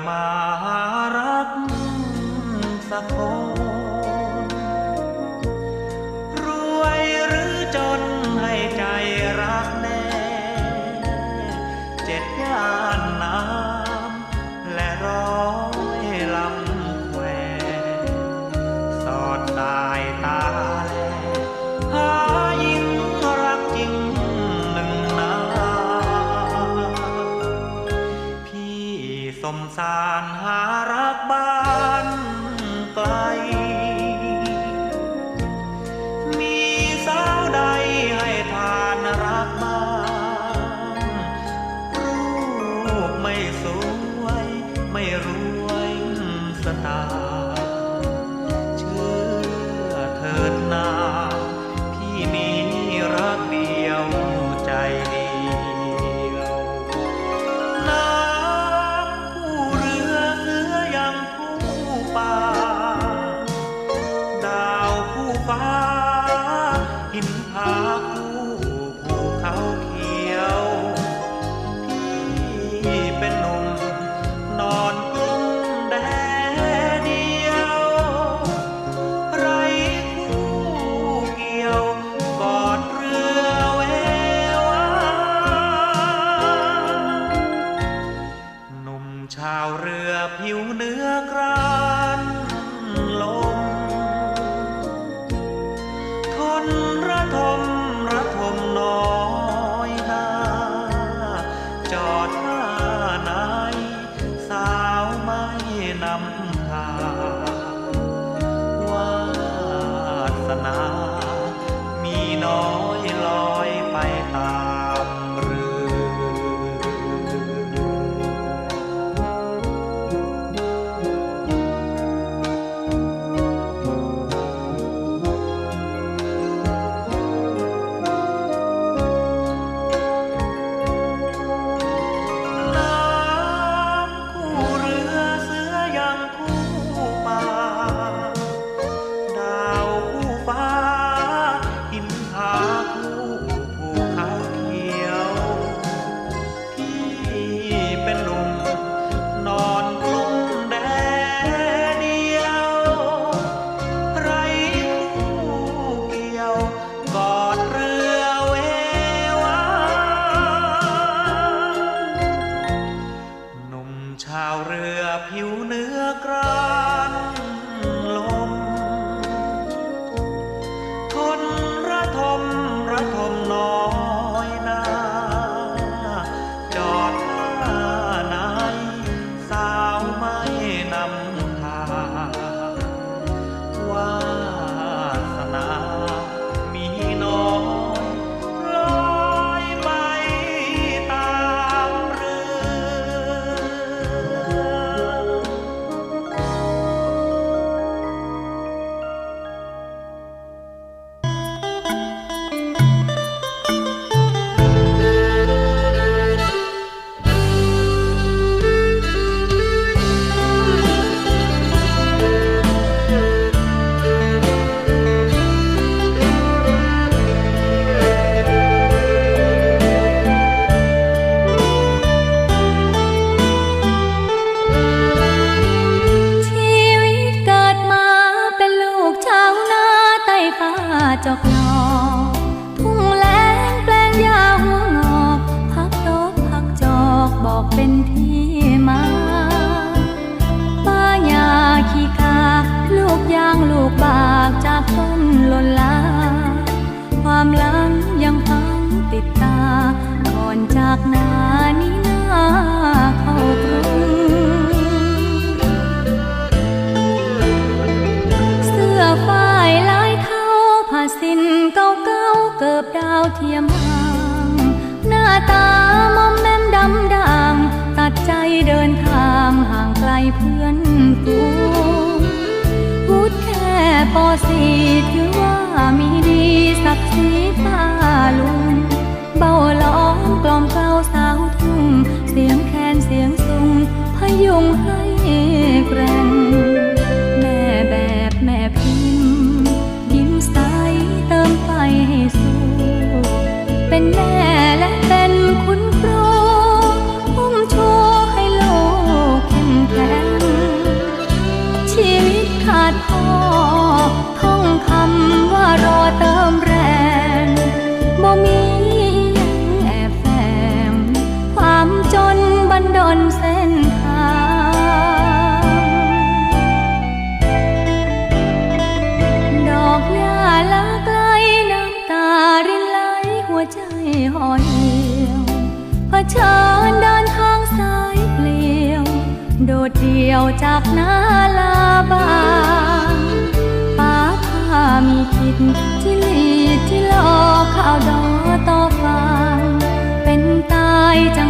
agama ก่าๆเกิบดาวเทียมหางหน้าตามอมแมมดำด่าง ตัดใจเดินทางห่างไกลเพื่อนฝูงพูดแค่ปอสีถือว่ามีดีศักดิ์ศรีฟ้าลุง เบาล้อมกล่อมเกลาสาวทุ่ง เสียงแคนเสียงสุงพยุงให้ ยวจากนาลาบางป้าพามีคิดที่ลีที่ลอกข่าวดอต่อฟังเป็นตายจัง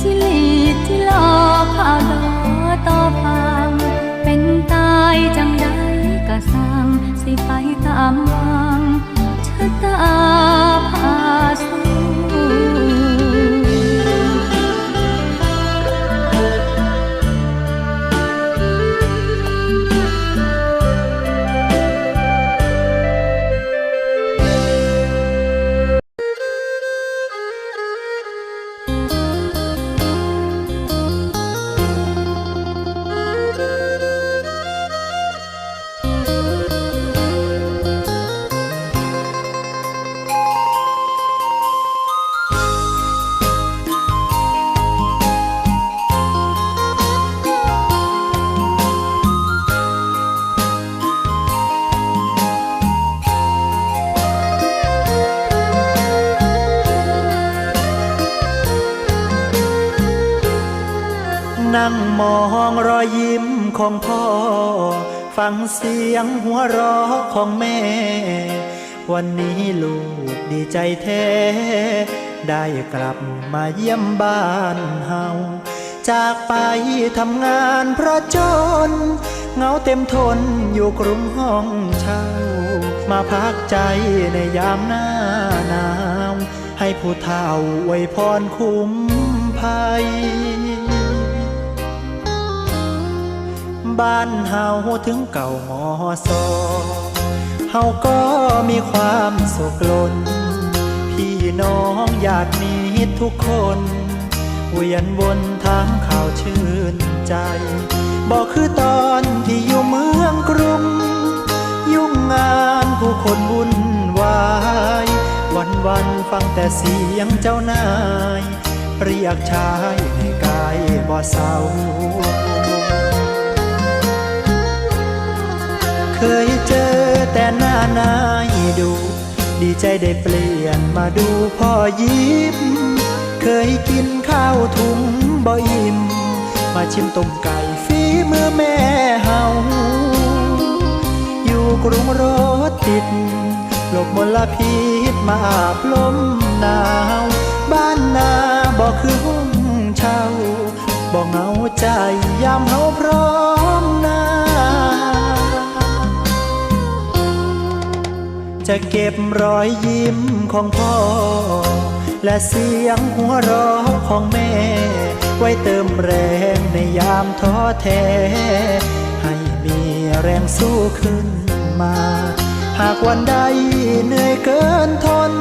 ที่ลีดที่หลอกข้าวดอต่อฟังเป็นตายจังใดกะสั่งสิไปตามวังชะตาพาสู้ ฟังเสียงหัวเราะของแม่ วันนี้ลูกดีใจแท้ ได้กลับมาเยี่ยมบ้านเฮา จากไปทำงานเพราะจน เงาเต็มทนอยู่กรุงห้องเช่า มาพักใจในยามหน้าหนาว ให้ผู้เฒ่าอวยพรคุ้มภัย บ้านเฮาถึงเก่ามอสอเฮาก็มีความสุขล้น พี่น้องญาติมิตรทุกคน เวียนวนทางข่าวชื่นใจบอกคือตอนที่อยู่เมืองกรุง ยุ่งงานผู้คนวุ่นวาย วันวันฟังแต่เสียงเจ้านาย เรียกชายในกายบ่เศร้า ยเจอแต่หน้านายดู ดีใจได้เปลี่ยนมาดูพ่อยิ้ม เคยกินข้าวถุงบ่อิ่ม มาชิมต้มไก่ฝีมือแม่เฮา อยู่กรุงรถติด หลบมลพิษมาอาบลมหนาว บ้านนาบอกคือห้องเช่าบอกเหงาใจยามเฮาพร้อมหน้า จะเก็บรอยยิ้มของพ่อ และเสียงหัวเราะของแม่ ไว้เติมแรงในยามท้อแท้ ให้มีแรงสู้ขึ้นมา หากวันใดเหนื่อยเกินทน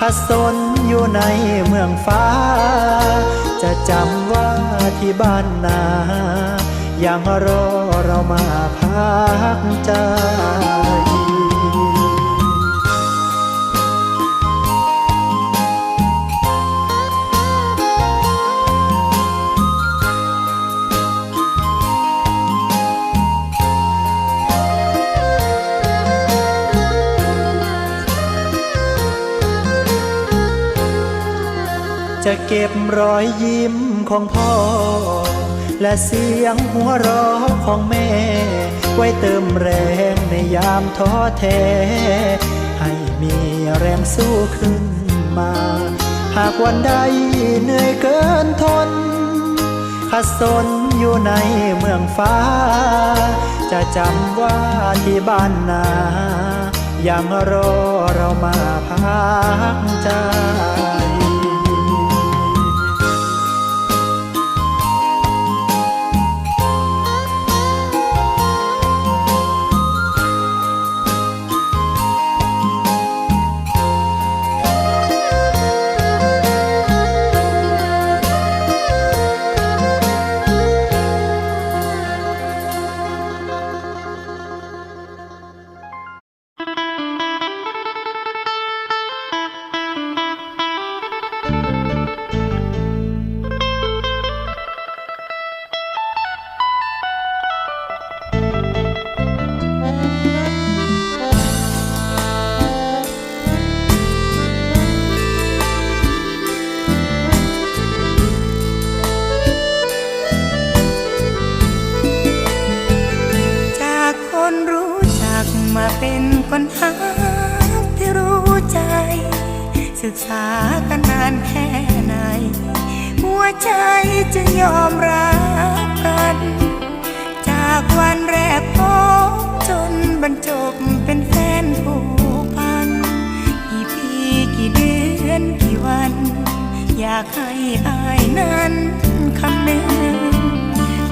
ขัดสนอยู่ในเมืองฟ้า จะจำว่าที่บ้านนายังรอเรามาพักใจ จะเก็บรอยยิ้มของพ่อ และเสียงหัวเราะของแม่ ไว้เติมแรงในยามท้อแท้ ให้มีแรงสู้ขึ้นมา หากวันใดเหนื่อยเกินทนขัดสนอยู่ในเมืองฟ้า จะจำว่าที่บ้านนายังรอเรามาพักใจ เป็นคนหาที่รู้ใจ ศึกษากันนานแค่ไหน หัวใจจึงยอมรับกัน จากวันแรกพบจนบรรจบเป็นแฟนผูกพัน กี่ปีกี่เดือนกี่วัน อยากให้อายนั้นคำหนึ่ง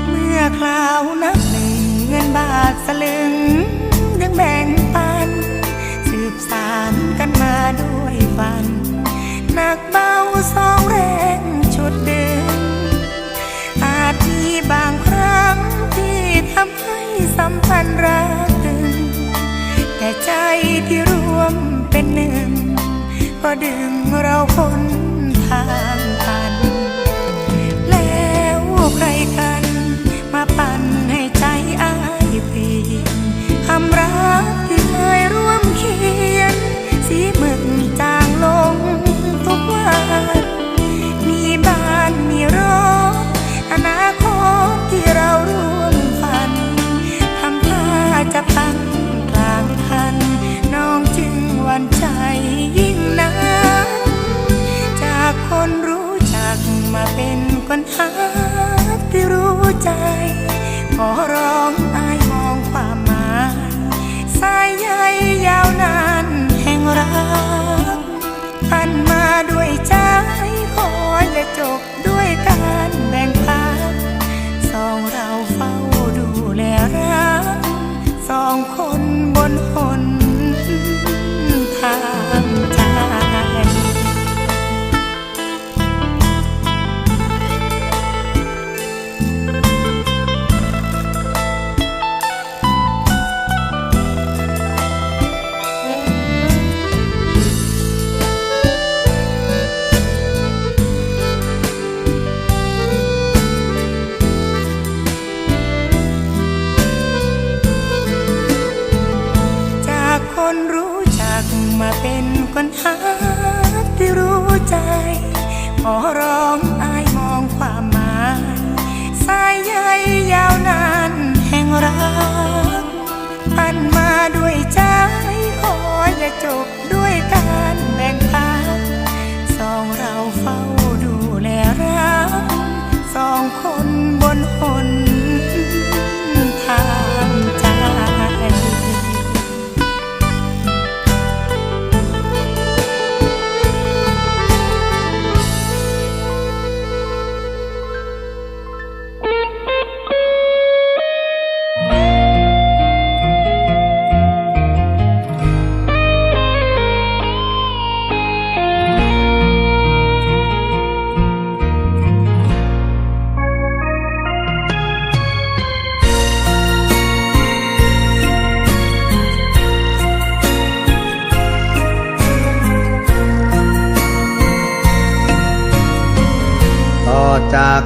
เมื่อคราวนับหนึ่งเงินบาทสลึง ยังแบ่งปัน สืบสารกันมาด้วยฝัน หนักเบาสองแรงชุดดึงอาจมีบางครั้งที่ทำให้สัมพันธ์รักตึง แต่ใจที่รวมเป็นหนึ่ง ก็ดึงเราพ้นทางตัน แล้วใครกันมาปั่น อ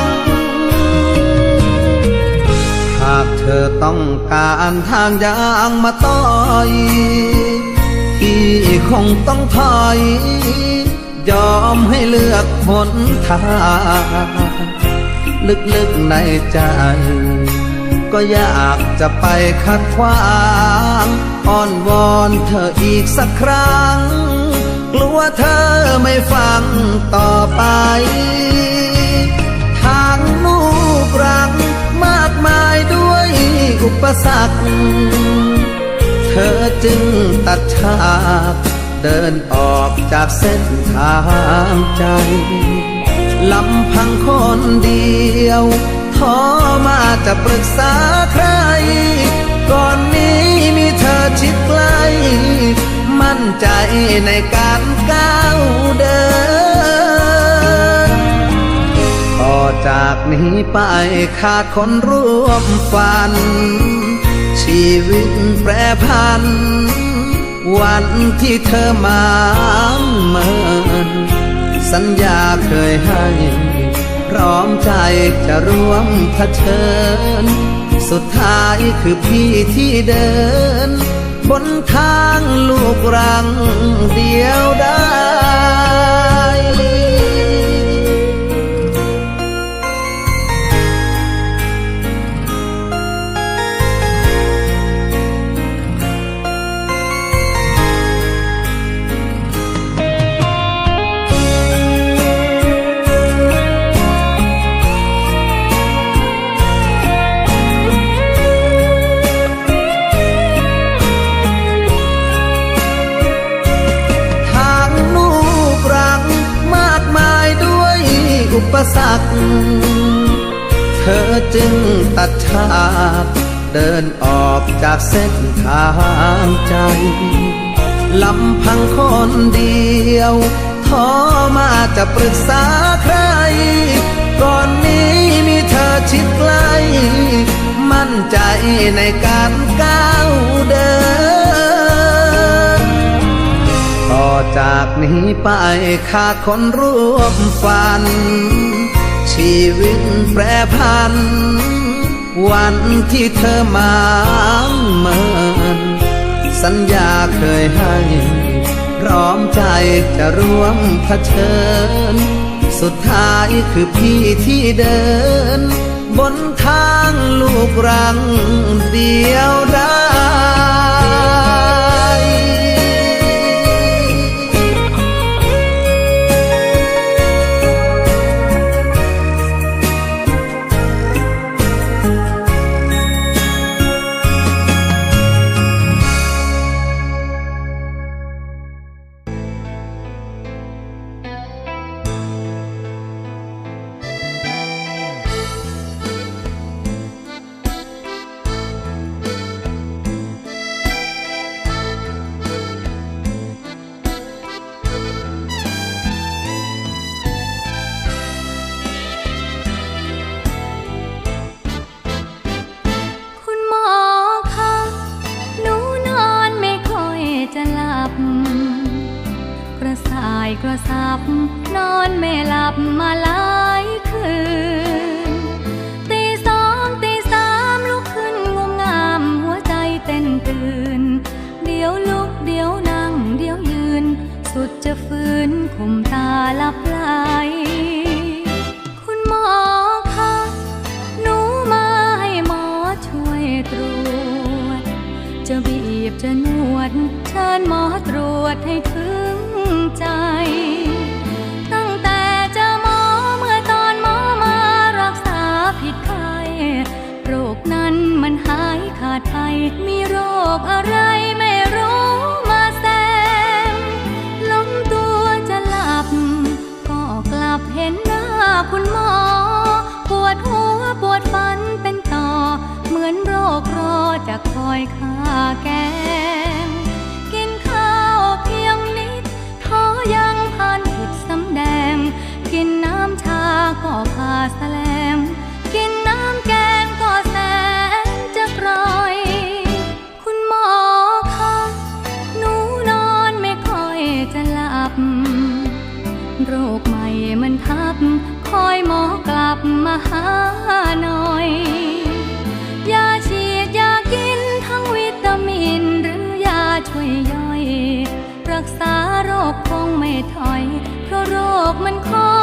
ก อต้องการทางยางมาต่อยพี่คงต้องถอย ยอมให้เลือกหนทางลึกๆในใจ ก็อยากจะไปขัดขวางอ้อนวอนเธออีกสักครั้ง กลัวเธอไม่ฟังต่อไป ปสรรคเธอจึงตัดฉากเดินออกจากเส้นทางใจลำพังคนเดียวท้อมาจะปรึกษาใคร ก่อนนี้มีเธอชิดใกล้ มั่นใจในการก้าวเดิน จากนี้ไปขาดคนร่วมฝัน ชีวิตแปรพัน วันที่เธอมาเมิน สัญญาเคยให้ พร้อมใจจะร่วมเผชิญ สุดท้ายคือพี่ที่เดิน บนทางลูกรังเดียวได้ ยวท้อมาจะปรึกษาใคร ก่อนนี้มีเธอชิดใกล้มั่นใจในการก้าวเดิน ต่อจากนี้ไปข้าคนร่วมฝัน ชีวิตแปรพัน วันที่เธอมาเมินสัญญาเคยให้ พร้อมใจจะร่วมเผชิญ สุดท้ายคือพี่ที่เดิน บนทางลูกรังเดียวได้ กระสับนอนไม่หลับมาหลายคืน ตีสองตีสามลุกขึ้นงมงามหัวใจเต้นตื่น เดี๋ยวลุกเดี๋ยวนั่งเดี๋ยวยืน สุดจะฟื้นข่มตาหลับไหล โรคใหม่มันทับ คอยหมอกลับมาหาหน่อย ยาฉีดยากินทั้งวิตามิน หรือยาช่วยย่อย รักษาโรคคงไม่ถอย เพราะโรคมันคอย